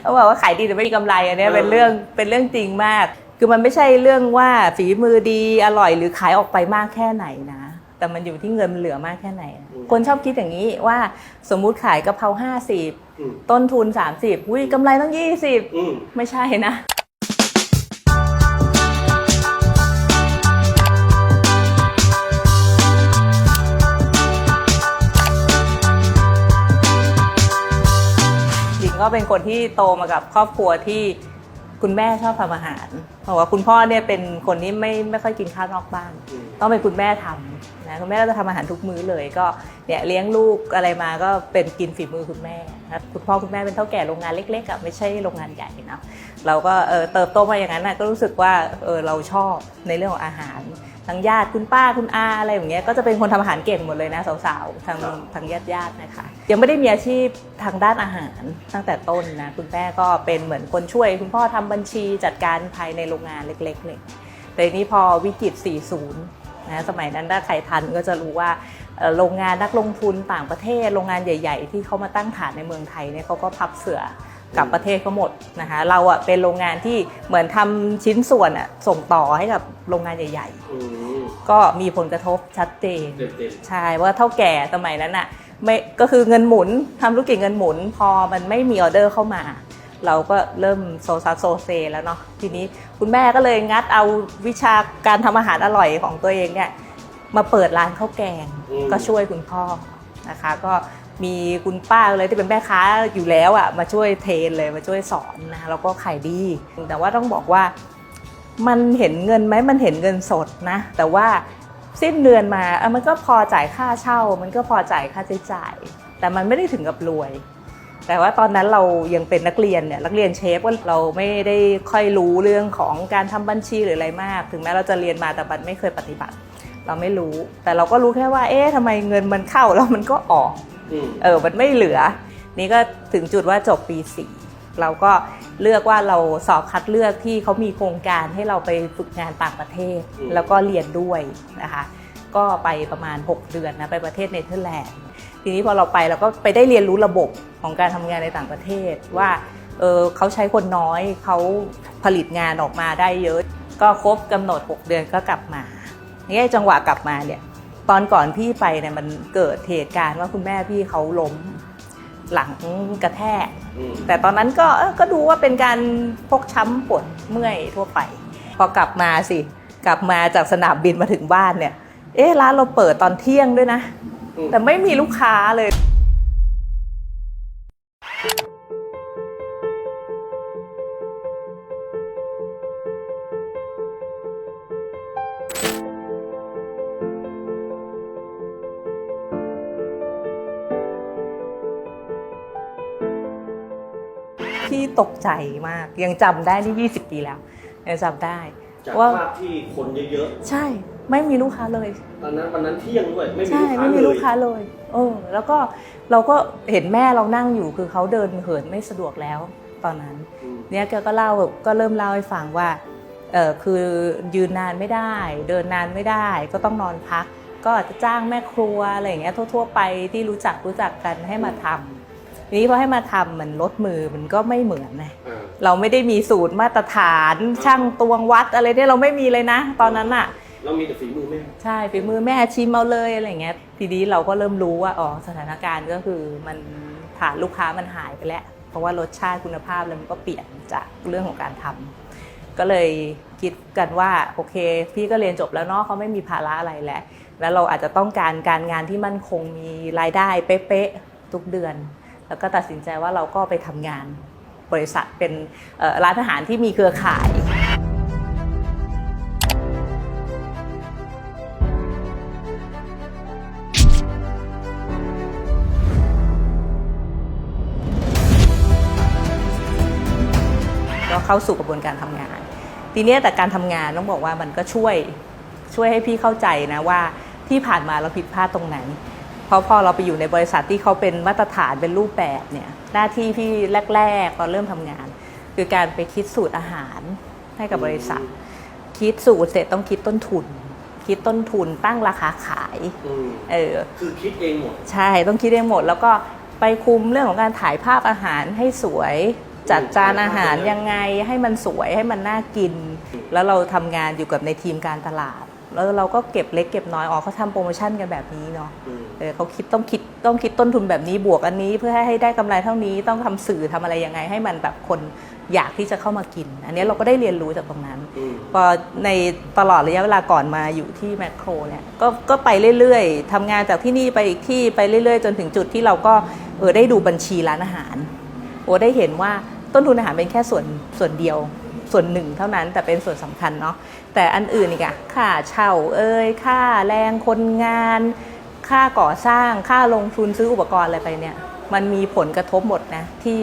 เขาบอกว่าขายดีแต่ไม่มีกำไรอันเนี้ยเป็นเรื่องเป็นเรื่องจริงมาก คือมันไม่ใช่เรื่องว่าฝีมือดีอร่อยหรือขายออกไปมากแค่ไหนนะ แต่มันอยู่ที่เงินมันเหลือมากแค่ไหนนะคนชอบคิดอย่างนี้ว่าสมมุติขายกะเพราห้าสิบอืมต้นทุน 30อุ้ยกำไรต้อง 20อืมไม่ใช่นะ ก็เป็นคนที่โตมากับครอบครัวที่คุณแม่ชอบทำอาหารเพราะว่าคุณพ่อเนี่ยเป็นคนที่ไม่ไม่ค่อยกินข้าวนอกบ้านอืมต้องเป็นคุณแม่ทำนะคุณแม่ก็จะทำอาหารทุกมื้อเลยก็เนี่ยเลี้ยงลูกอะไรมาก็เป็นกินฝีมือคุณแม่นะคุณพ่อคุณแม่เป็นเท่าแก่โรงงานเล็กๆอะไม่ใช่โรงงานใหญ่เนาะเราก็เออเติบโตมาอย่างนั้นนะก็รู้สึกว่าเออเราชอบในเรื่องของอาหาร ทั้งญาติคุณป้าคุณอาอะไรอย่างเงี้ยก็จะเป็นคนทำอาหารเก่งหมดเลยนะสาวๆทางทางญาติญาติๆนะคะ ยังไม่ได้มีอาชีพทางด้านอาหารตั้งแต่ต้นนะคุณแม่ก็เป็นเหมือนคนช่วย คุณพ่อทำบัญชีจัดการภายในโรงงานเล็กๆเลยแต่ทีนี้พอวิกฤต 40นะสมัยนั้นถ้าใครทันก็จะรู้ว่าเอ่อโรงงานนักลงทุนต่างประเทศ โรงงานใหญ่ ๆ ที่เขามาตั้งฐานในเมืองไทยเนี่ยเขาก็พับเสือ กลับประเทศเขาหมดนะคะเราอะเป็นโรงงานที่เหมือนทำชิ้นส่วนอะส่งต่อให้กับโรงงานใหญ่อืมๆก็มีผลกระทบชัดเจนเด็ดใช่ว่าเท่าแก่สมัยนั้นอะไม่ก็คือเงินหมุนทำธุรกิจเงินหมุน พอมันไม่มีออเดอร์เข้ามา เราก็เริ่มโซซาโซเซแล้วเนาะทีนี้คุณแม่ก็เลยงัดเอาวิชาการทำอาหารอร่อยของตัวเองเนี่ยมาเปิดร้านข้าวแกงก็ช่วยคุณพ่อนะคะ ก็ มีคุณป้าเลยที่เป็นแม่ค้าอยู่แล้วอะมาช่วยเทรนเลยมาช่วยสอนนะแล้วก็ขายดี แต่ว่าต้องบอกว่ามันเห็นเงินไหมมันเห็นเงินสดนะ แต่ว่าสิ้นเดือนมาเออมันก็พอจ่ายค่าเช่า มันก็พอจ่ายค่าใช้จ่าย แต่มันไม่ได้ถึงกับรวย แต่ว่าตอนนั้นเรายังเป็นนักเรียนเนี่ยนักเรียนเชฟว่าเราไม่ได้ค่อยรู้เรื่องของการทำบัญชีหรืออะไรมาก ถึงแม้เราจะเรียนมาแต่มันไม่เคยปฏิบัติ เราไม่รู้ แต่เราก็รู้แค่ว่า เอ๊ะทำไมเงินมันเข้าแล้วมันก็ออกอืมเออ มันไม่เหลือ นี่ก็ถึงจุดว่าจบปี4เราก็เลือกว่าเราสอบคัดเลือกที่เขามีโครงการให้เราไปฝึกงานต่างประเทศ แล้วก็เรียนด้วยนะคะ ก็ไปประมาณ 6 เดือนนะไปประเทศเนเธอร์แลนด์ทีนี้พอเราไปเราก็ไปได้เรียนรู้ระบบของการทำงานในต่างประเทศว่าเออเขาใช้คนน้อยเขาผลิตงานออกมาได้เยอะ ก็ครบกำหนด 6 เดือนก็กลับมาเนี่ยจังหวะกลับมาเนี่ย ตอนก่อนพี่ไปเนี่ยมันเกิดเหตุการณ์ว่าคุณแม่พี่เขาล้มหลังกระแทกอืมแต่ตอนนั้นก็เอ้อก็ดูว่าเป็นการพกช้ำปวดเมื่อยทั่วไป พอกลับมาสิ กลับมาจากสนามบินมาถึงบ้านเนี่ย เอ๊ะร้านเราเปิดตอนเที่ยงด้วยนะอืมแต่ไม่มีลูกค้าเลย ตกใจมาก ยังจำได้นี่20 ปีแล้วยังจำได้ จากว่า ภาพที่คนเยอะใช่ ไม่มีลูกค้าเลย ๆ ตอนนั้นวันนั้นเที่ยงด้วย ไม่มีใช่ลูกค้าไม่มีเลลูยกค้าเลยเออแล้วก็เราก็เห็นแม่เรานั่งอยู่คือเขาเดินเหินไม่สะดวกแล้วตอนนั้น อืมเนี่ยแกก็เล่าแบบก็เริ่มเล่าให้ฟังว่าเออคือยืนนานไม่ได้ เดินนานไม่ได้ ก็ต้องนอนพัก ก็อาจจะจ้างแม่ครัวอะไรอย่างเงี้ยทั่ว ๆ ไปที่รู้จักรู้จักกันให้มาทำ ทีนี้พอให้มาทำมันลดมือมันก็ไม่เหมือนไงอ่าเราไม่ได้มีสูตรมาตรฐานช่างตวงวัดอะไรเนี่ยเราไม่มีเลยนะ ตอนนั้นอะเรามีแต่ฝีมือแม่ใช่ฝีมือแม่ชิมเอาเลยอะไรอย่างเงี้ยทีนี้เราก็เริ่มรู้ว่าอ๋อสถานการณ์ก็คือมันฐานลูกค้ามันหายไปแล้ว เพราะว่ารสชาติคุณภาพแล้วมันก็เปลี่ยนจากเรื่องของการทำก็เลยคิดกันว่าโอเค พี่ก็เรียนจบแล้วเนาะเขาไม่มีภาระอะไรแล้วแล้วเราอาจจะต้องการการงานที่มั่นคงมีรายได้เป๊ะๆทุกเดือน แล้วก็ตัดสินใจว่าเราก็ไปทำงานบริษัทเป็นร้านอาหารที่มีเครือข่ายก็เข้าสู่กระบวนการทำงาน ทีเนี้ยแต่การทำงานต้องบอกว่ามันก็ช่วยช่วยให้พี่เข้าใจนะว่าที่ผ่านมาเราผิดพลาดตรงไหน เพราะพอเราไปอยู่ในบริษัทที่เขาเป็นมาตรฐานเป็นรูปแบบเนี่ยหน้าที่พี่แรกๆตอนเริ่มทำงาน คือการไปคิดสูตรอาหารให้กับบริษัท คิดสูตรเสร็จต้องคิดต้นทุน คิดต้นทุนตั้งราคาขายอืมเออคือคิดเองหมดใช่ต้องคิดได้หมด แล้วก็ไปไปคุมเรื่องของการถ่ายภาพอาหารให้สวยจัดจานอาหารยังไงให้มันสวยให้มันน่ากิน แล้วเราทำงานอยู่กับในทีมการตลาด แล้วเราก็เก็บเล็กเก็บน้อยอ๋อเขาทำโปรโมชั่นกันแบบนี้เนาะอืมเออเขาคิดต้องคิดต้องคิดต้นทุนแบบนี้บวกอันนี้ เพื่อให้ให้ได้กำไรเท่านี้ต้องทำสื่อทำอะไรยังไง ให้มันแบบคนอยากที่จะเข้ามากิน อันนี้เราก็ได้เรียนรู้จากตรงนั้นอืมพอในตลอดระยะเวลาก่อนมาอยู่ที่แมคโครเนี่ยก็ก็ไปเรื่อยๆทำงานจากที่นี่ไปอีกที่ไปเรื่อยๆ จนถึงจุดที่เราก็เออได้ดูบัญชีร้านอาหารโอ้ได้เห็นว่าต้นทุนอาหารเป็นแค่ส่วนส่วนเดียว ส่วนหนึ่งเท่านั้นแต่เป็นส่วนสำคัญเนาะแต่อันอื่นอีกอะค่าเช่าเอ่ยค่าแรงคนงาน ค่าก่อสร้างค่าลงทุนซื้ออุปกรณ์อะไรไปเนี่ย มันมีผลกระทบหมดนะที่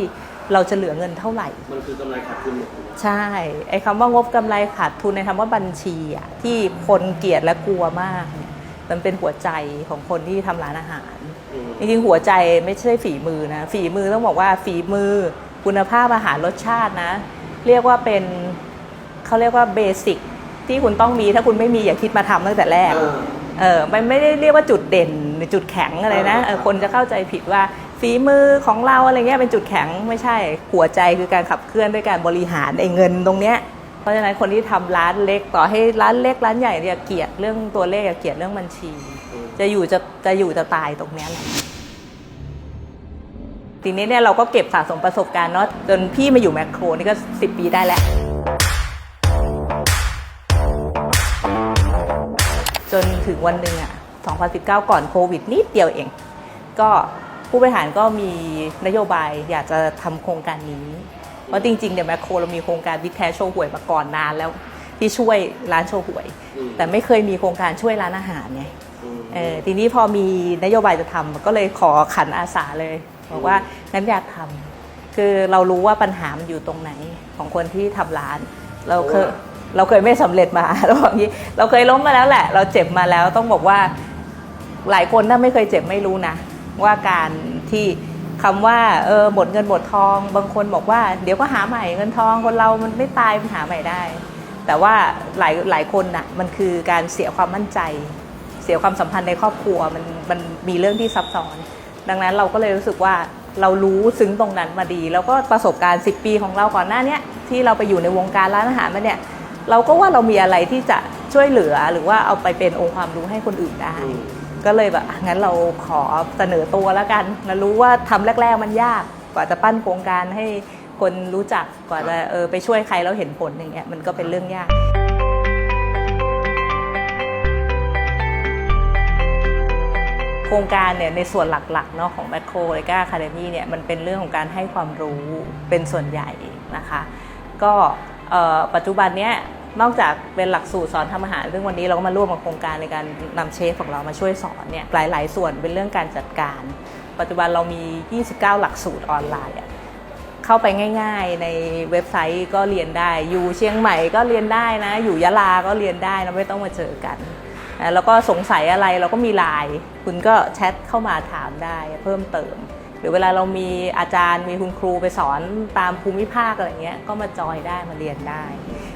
เราจะเหลือเงินเท่าไหร่ มันคือกำไรขาดทุนหมดถูกไหมใช่ ไอ้คำว่างบกำไรขาดทุนในคำว่าบัญชีอะที่คนเกลียดและกลัวมากเนี่ยมันเป็นหัวใจของคนที่ทำร้านอาหารอืมจริงๆหัวใจไม่ใช่ฝีมือนะ ฝีมือต้องบอกว่าฝีมือคุณภาพอาหารรสชาตินะ เรียกว่าเป็นเขาเรียกว่าเบสิกที่คุณต้องมีถ้าคุณไม่มีอย่าคิดมาทำตั้งแต่แรกอ่าเออมันไม่ได้เรียกว่าจุดเด่นหรือจุดแข็งอะไรนะอ่าเออคนจะเข้าใจผิดว่าฝีมือของเราอะไรเงี้ยเป็นจุดแข็งไม่ใช่หัวใจคือการขับเคลื่อนด้วยการบริหารไอ้เงินตรงเนี้ยเพราะฉะนั้นคนที่ทำร้านเล็กต่อให้ร้านเล็กร้านใหญ่เนี่ยเกลียดเรื่องตัวเลขเกลียดเรื่องบัญชีอืมจะอยู่จะจะอยู่จะตายตรงเนี้ยแหละ ทีนี้เนี่ยเราก็เก็บสะสมประสบการณ์เนาะจนพี่มาอยู่แมคโครนี่ก็ 10 ปีได้แล้วจนถึงวันหนึ่งอะ2019 ก่อนโควิดนิดเดียวเอง ก็ผู้บริหารก็มีนโยบายอยากจะทำโครงการนี้ เพราะจริงๆเนี่ยแมคโครเรามีโครงการบิ๊กแคชโชว์หวยมาก่อนนานแล้ว ที่ช่วยร้านโชว์หวยอืมแต่ไม่เคยมีโครงการช่วยร้านอาหารไงอืมเออทีนี้พอมีนโยบายจะทำก็เลยขอขันอาสาเลย บอกว่างั้นอยากทำคือเรารู้ว่าปัญหามันอยู่ตรงไหนของคนที่ทำร้าน เราเคยเราเคยไม่สำเร็จมาเราบอกอย่างนี้เราเคยล้มมาแล้วแหละ เราเจ็บมาแล้วต้องบอกว่าหลายคนถ้าไม่เคยเจ็บไม่รู้นะ ว่าการที่คำว่าเออหมดเงินหมดทอง บางคนบอกว่าเดี๋ยวก็หาใหม่เงินทองคนเรามันไม่ตายมันหาใหม่ได้ แต่ว่าหลายหลายคนน่ะมันคือการเสียความมั่นใจ เสียความสัมพันธ์ในครอบครัวมันมันมีเรื่องที่ซับซ้อน ดังนั้นเราก็เลยรู้สึกว่าเรารู้ซึ้งตรงนั้นมาดี แล้วก็ประสบการณ์ 10 ปีของเราก่อนหน้าเนี้ยที่เราไปอยู่ในวงการร้านอาหารมาเนี่ยเราก็ว่าเรามีอะไรที่จะช่วยเหลือหรือว่าเอาไปเป็นองค์ความรู้ให้คนอื่นได้อืมก็เลยแบบอะงั้นเราขอเสนอตัวแล้วกันเรารู้ว่าทำแรก ๆ มันยากกว่าจะปั้นโครงการให้คนรู้จักกว่าจะเออไปช่วยใครแล้วเห็นผลอย่างเงี้ยมันก็เป็นเรื่องยาก ครงการเนี่ยในส่วนหลักๆเนาะของ m a c r o l e g a Academy เนี่ยมันเป็นเรื่องของการให้ความรู้เป็นส่วนใหญ่นะคะ ก็ปัจจุบันเนี้ยนอกจากเป็นหลักสูตรสอนทำอาหารซึ่งวันนี้เราก็มาร่วมกับโครงการในการนำเชฟของเรามาช่วยสอนเนี่ยหลาย ๆ ส่วนเป็นเรื่องการจัดการ ปัจจุบันเรามี 29 หลักสูตรออนไลน์เข้าไปง่าย ๆ ในเว็บไซต์ก็เรียนได้ อยู่เชียงใหม่ก็เรียนได้นะ อยู่ยะลาก็เรียนได้นะไม่ต้องมาเจอกัน แล้วก็สงสัยอะไรเราก็มีไลน์คุณก็แชทเข้ามาถามได้เพิ่มเติม หรือเวลาเรามีอาจารย์มีคุณครูไปสอนตามภูมิภาคอะไรเงี้ยก็มาจอยได้มาเรียนได้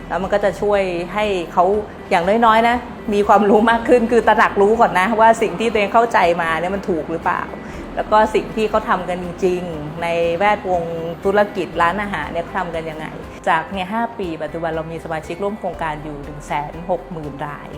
แล้วมันก็จะช่วยให้เขาอย่างน้อยๆนะมีความรู้มากขึ้นคือตระหนักรู้ก่อนนะ ว่าสิ่งที่ตัวเองเข้าใจมาเนี่ยมันถูกหรือเปล่า แล้วก็สิ่งที่เขาทำกันจริงๆ ในแวดวงธุรกิจร้านอาหารเนี่ยเขาทำกันยังไง จากเนี่ยหปี ปัจจุบันเรามีสมาชิกร่วมโครงการอยู่1นึ่งแสนหกหมื่นราย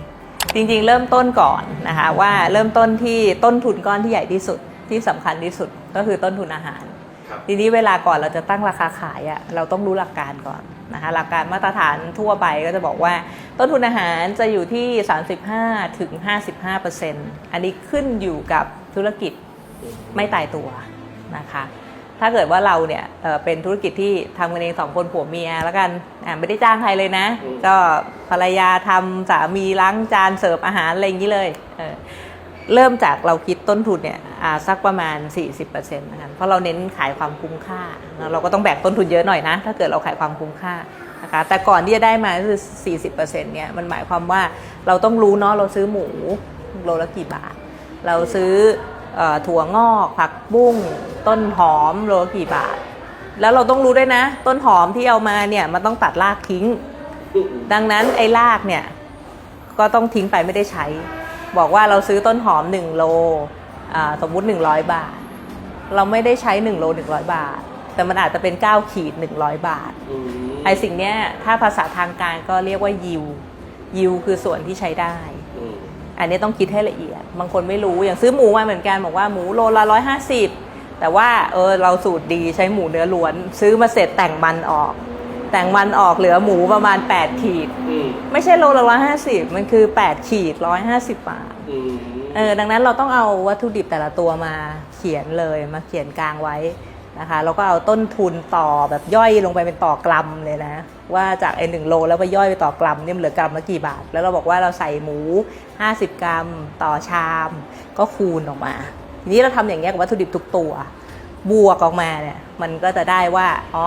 จริงๆ เริ่มต้นก่อนนะคะว่าเริ่มต้นที่ต้นทุนก้อนที่ใหญ่ที่สุดที่สำคัญที่สุดก็คือต้นทุนอาหารครับทีนี้เวลาก่อนเราจะตั้งราคาขายอะ่ะเราต้องรู้หลักการก่อนนะคะหลักการมาตรฐานทั่วไปก็จะบอกว่า ต้นทุนอาหารจะอยู่ที่ 35ถึง55%อันนี้ขึ้นอยู่กับธุรกิจไม่ตายตัวนะคะ ถ้าเกิดว่าเราเนี่ยเอ่อเป็นธุรกิจที่ทำกันเองสองคนผัวเมียแล้วกันอ่าไม่ได้จ้างใครเลยนะอืมก็ภรรยาทำสามีล้างจานเสิร์ฟอาหารอะไรอย่างนี้เลยเออเริ่มจากเราคิดต้นทุนเนี่ยอ่าสักประมาณ 40%นะคะเพราะเราเน้นขายความคุ้มค่าแล้วเราก็ต้องแบกต้นทุนเยอะหน่อยนะ ถ้าเกิดเราขายความคุ้มค่านะคะแต่ก่อนที่จะได้มาก็คือ 40%เนี่ยมันหมายความว่าเราต้องรู้เนาะเราซื้อหมูโลละกี่บาท เราซื้อเออ ถั่วงอก ผักบุ้ง ต้นหอมโลละกี่บาท แล้วเราต้องรู้ด้วยนะ ต้นหอมที่เอามาเนี่ยมันต้องตัดรากทิ้งอืมดังนั้นไอ้รากเนี่ยก็ต้องทิ้งไปไม่ได้ใช้ บอกว่าเราซื้อต้นหอม 1 โลอ่าสมมุติ 100 บาท เราไม่ได้ใช้ 1 โล 100 บาท แต่มันอาจจะเป็น 9 ขีด 100 บาทอืมไอสิ่งเนี้ยถ้าภาษาทางการก็เรียกว่ายิวยิวคือส่วนที่ใช้ได้ อืมอันนี้ต้องคิดให้ละเอียด บางคนไม่รู้อย่างซื้อหมูมาเหมือนกันบอกว่าหมูโลละร้อยห้าสิบแต่ว่าเออเราสูตรดีใช้หมูเนื้อล้วน ซื้อมาเสร็จแต่งมันออก แต่งมันออกเหลือหมูประมาณ 8 ขีดอืมไม่ใช่โลละร้อยห้าสิบมันคือ 8 ขีดร้อยห้าสิบบาทอืมเออดังนั้นเราต้องเอาวัตถุดิบแต่ละตัวมาเขียนเลยมาเขียนกลางไว้นะคะแล้วก็เอาต้นทุนต่อแบบย่อยลงไปเป็นต่อกรัมเลยนะ ว่าจากไอ้หนึ่งโลแล้วไปย่อยไปต่อกรัมเนี่ยมันเหลือกรัมละกี่บาท แล้วเราบอกว่าเราใส่หมู 50 กรัมต่อชาม ก็คูณออกมา ทีนี้เราทำอย่างเงี้ยกับวัตถุดิบทุกตัว บวกออกมาเนี่ยมันก็จะได้ว่าอ๋อ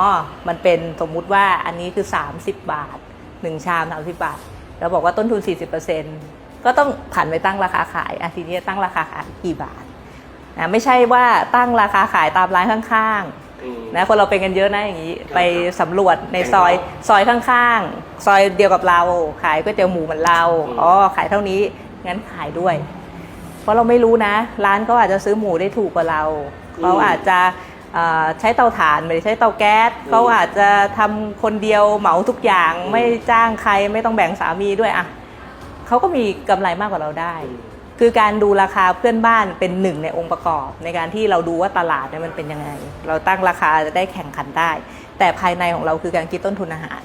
มันเป็นสมมุติว่าอันนี้คือ 30 บาท 1 ชาม 30 บาท เราบอกว่าต้นทุน 40%ก็ต้องผันไปตั้งราคาขายอะทีนี้ตั้งราคาขายกี่บาทนะไม่ใช่ว่าตั้งราคาขายตามร้านข้างๆ นะคนเราเป็นกันเยอะนะอย่างนี้ครับไปสำรวจในซอยซอยข้างๆ ซอยเดียวกับเรา ขายก๋วยเตี๋ยวหมูเหมือนเราอืมอ๋อขายเท่านี้งั้นขายด้วย เพราะเราไม่รู้นะ ร้านก็อาจจะซื้อหมูได้ถูกกว่าเราเขาอาจจะเอ่อใช้เตาถ่านไม่ได้ใช้เตาแก๊สเขาอาจจะทำคนเดียวเหมาทุกอย่างไม่จ้างใครไม่ต้องแบ่งสามีด้วยอะเขาก็มีกำไรมากกว่าเราได้อืม คือการดูราคาเพื่อนบ้านเป็นหนึ่งในองค์ประกอบ ในการที่เราดูว่าตลาดเนี่ยมันเป็นยังไง เราตั้งราคาจะได้แข่งขันได้ แต่ภายในของเราคือการคิดต้นทุนอาหาร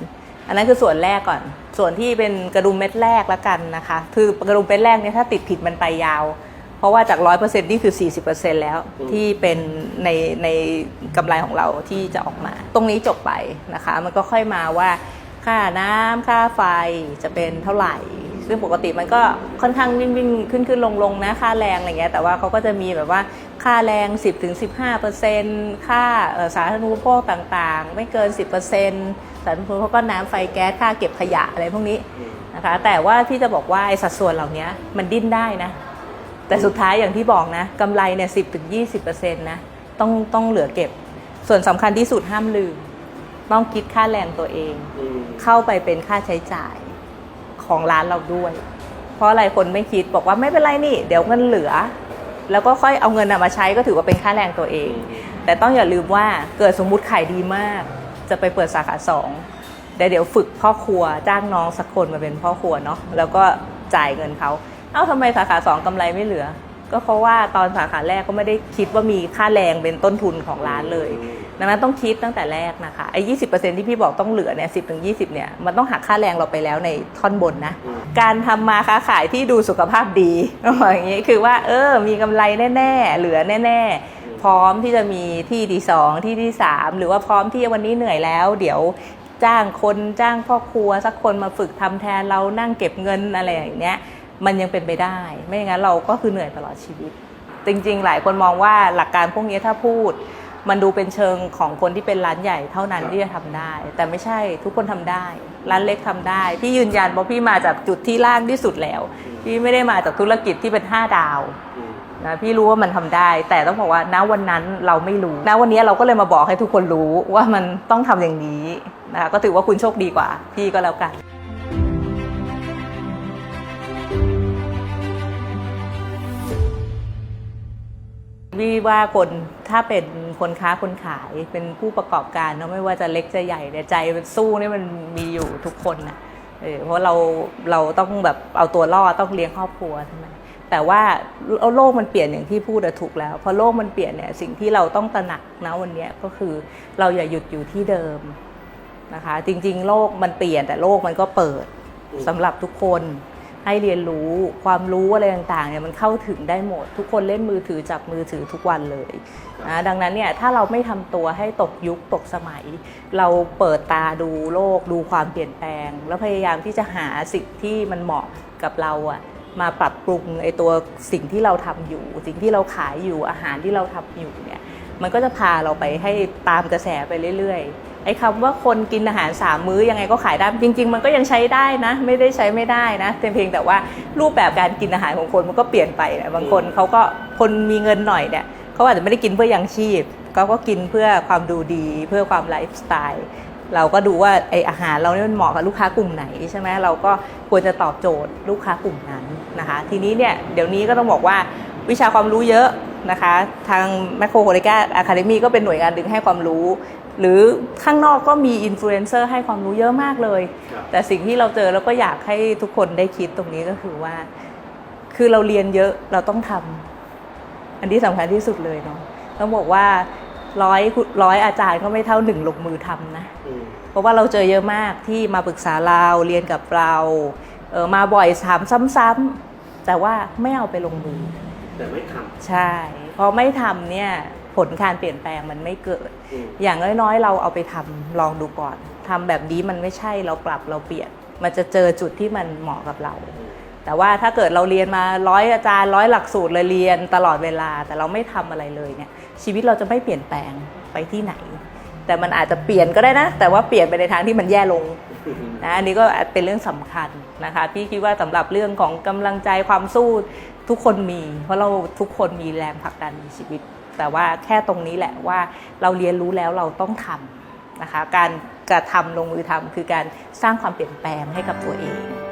อันนั้นคือส่วนแรกก่อน ส่วนที่เป็นกระดุมเม็ดแรกแล้วกันนะคะ คือกระดุมเม็ดแรกเนี่ยถ้าติดผิดมันไปยาว เพราะว่าจากร้อยเปอร์เซ็นนี่คือ 40%แล้วที่เป็นในในกำไรของเราที่จะออกมา ตรงนี้จบไปนะคะ มันก็ค่อยมาว่าค่าน้ำค่าไฟจะเป็นเท่าไหร่ ซึ่งปกติมันก็ค่อนข้างวิ่งวิ่งขึ้นขึ้นลงลงนะค่าแรงอะไรเงี้ยแต่ว่าเขาก็จะมีแบบว่าค่าแรง 10ถึง15เปอร์เซ็นค่าเอ่อสาธารณูปโภคต่างๆ ไม่เกิน 10เปอร์เซ็นสาธารณูปโภคก็น้ำไฟแก๊สค่าเก็บขยะอะไรพวกนี้อืมนะคะแต่ว่าที่จะบอกว่าไอ้สัดส่วนเหล่านี้มันดิ้นได้นะ แต่สุดท้ายอย่างที่บอกนะกำไรเนี่ยสิถึงยี่สิบเปอร์เซ็นต์นะต้องต้องเหลือเก็บ ส่วนสำคัญที่สุดห้ามลืม ต้องคิดค่าแรงตัวเองอืมเข้าไปเป็นค่าใช้จ่าย ของร้านเราด้วย เพราะอะไรคนไม่คิดบอกว่าไม่เป็นไรนี่ เดี๋ยวเงินเหลือ แล้วก็ค่อยเอาเงินน่ะมาใช้ก็ถือว่าเป็นค่าแรงตัวเอง แต่ต้องอย่าลืมว่าเกิดสมมุติขายดีมาก จะไปเปิดสาขาสองเดี๋ยวเดี๋ยวฝึกพ่อครัวจ้างน้องสักคนมาเป็นพ่อครัวเนาะแล้วก็จ่ายเงินเขาเอ้าทำไมสาขาสองกำไรไม่เหลือ ก็เพราะว่าตอนสาขาแรกก็ไม่ได้คิดว่ามีค่าแรงเป็นต้นทุนของร้านเลยดังนั้นต้องคิดตั้งแต่แรกนะคะไอ้ยี่สิที่พี่บอกต้องเหลือเนี่ยสิบถึงยีเนี่ยมันต้องหักค่าแรงเราไปแล้วในท่อนบนนะอืมการทำมาค้าขายที่ดูสุขภาพดีอย่างนี้คือว่า เออ มีกำไรแน่ ๆ เหลือแน่ ๆ พร้อมที่จะมีที่ที่สองที่ที่สามหรือว่าพร้อมที่วันนี้เหนื่อยแล้ว เดี๋ยวจ้างคนจ้างพ่อครัวสักคนมาฝึกทำแทนเรานั่งเก็บเงินอะไรอย่างเนี้ย มันยังเป็นไปได้ ไม่อย่างนั้นเราก็คือเหนื่อยตลอดชีวิต จริง ๆ หลายคนมองว่าหลักการพวกนี้ถ้าพูด มันดูเป็นเชิงของคนที่เป็นร้านใหญ่เท่านั้นที่จะทำได้ แต่ไม่ใช่ทุกคนทำได้ ร้านเล็กทำได้ พี่ยืนยันเพราะพี่มาจากจุดที่ล่างที่สุดแล้ว พี่ไม่ได้มาจากธุรกิจที่เป็น 5 ดาวอืมนะพี่รู้ว่ามันทำได้ แต่ต้องบอกว่าณวันนั้นเราไม่รู้ณวันนี้เราก็เลยมาบอกให้ทุกคนรู้ว่ามันต้องทำอย่างนี้นะคะก็ถือว่าคุณโชคดีกว่า พี่ก็แล้วกัน วิว่าคนถ้าเป็นคนค้าคนขายเป็นผู้ประกอบการเนอะไม่ว่าจะเล็กจะใหญ่เนี่ยใจมันสู้เนี่ยมันมีอยู่ทุกคนนะเออเพราะเราเราต้องแบบเอาตัวรอดต้องเลี้ยงครอบครัวใช่ไหมแต่ว่าโลกมันเปลี่ยนอย่างที่พูดถูกแล้วพอโลกมันเปลี่ยนเนี่ยสิ่งที่เราต้องตระหนักนะวันนี้ก็คือเราอย่าหยุดอยู่ที่เดิมนะคะ จริง ๆ โลกมันเปลี่ยนแต่โลกมันก็เปิดสำหรับทุกคน ให้เรียนรู้ความรู้อะไรต่างๆเนี่ยมันเข้าถึงได้หมด ทุกคนเล่นมือถือจับมือถือทุกวันเลยนะดังนั้นเนี่ยถ้าเราไม่ทำตัวให้ตกยุคตกสมัย เราเปิดตาดูโลกดูความเปลี่ยนแปลง แล้วพยายามที่จะหาสิ่งที่มันเหมาะกับเราอะมาปรับปรุงไอตัวสิ่งที่เราทำอยู่ สิ่งที่เราขายอยู่อาหารที่เราทำอยู่เนี่ยมันก็จะพาเราไปให้ตามกระแสไปเรื่อยๆ ไอ้คำว่าคนกินอาหารสามมื้อยังไงก็ขายได้ จริง ๆ มันก็ยังใช้ได้นะ ไม่ได้ใช้ไม่ได้นะแต่เพียงแต่ว่ารูปแบบการกินอาหารของคนมันก็เปลี่ยนไปนะบางคนเขาก็คนมีเงินหน่อยเนี่ยเขาอาจจะไม่ได้กินเพื่อยังชีพเขาก็กินเพื่อความดูดีเพื่อความไลฟ์สไตล์เราก็ดูว่าไออาหารเราเนี่ยมันเหมาะกับลูกค้ากลุ่มไหนใช่ไหมเราก็ควรจะตอบโจทย์ลูกค้ากลุ่มนั้นนะคะ ทีนี้เนี่ยเดี๋ยวนี้ก็ต้องบอกว่าวิชาความรู้เยอะนะคะ ทาง m a c r o h o l i c a Academy ก็เป็นหน่วยงานดึงให้ความรู้ หรือข้างนอกก็มีอินฟลูเอนเซอร์ให้ความรู้เยอะมากเลยครับแต่สิ่งที่เราเจอแล้วก็อยากให้ทุกคนได้คิดตรงนี้ก็คือว่า คือเราเรียนเยอะเราต้องทำอันที่สำคัญที่สุดเลยเนาะต้องบอกว่าร้อยร้อยอาจารย์ก็ไม่เท่าหนึ่งลงมือทำนะอืมเพราะว่าเราเจอเยอะมากที่มาปรึกษาเราเรียนกับเราเออมาบ่อยถามซ้ำๆแต่ว่าไม่เอาไปลงมือแต่ไม่ทใช่พอไม่ทำเนี่ย ผลการเปลี่ยนแปลงมันไม่เกิดำอืมอย่างน้อยๆ เราเอาไปทำลองดูก่อนทำแบบนี้มันไม่ใช่เราปรับเราเปลี่ยน มันจะเจอจุดที่มันเหมาะกับเราอืมแต่ว่าถ้าเกิดเราเรียนมาร้อยอาจารย์ร้อยหลักสูตรเลยเรียนตลอดเวลา แต่เราไม่ทำอะไรเลยเนี่ยชีวิตเราจะไม่เปลี่ยนแปลงไปที่ไหน แต่มันอาจจะเปลี่ยนก็ได้นะ แต่ว่าเปลี่ยนไปในทางที่มันแย่ลงนะอันนี้ก็เป็นเรื่องสำคัญนะคะพี่คิดว่าสำหรับเรื่องของกำลังใจความสู้ทุกคนมี เพราะเราทุกคนมีแรงผลักดันในชีวิต แต่ว่าแค่ตรงนี้แหละว่าเราเรียนรู้แล้วเราต้องทำนะคะ การกระทำลงมือทำคือการสร้างความเปลี่ยนแปลงให้กับตัวเอง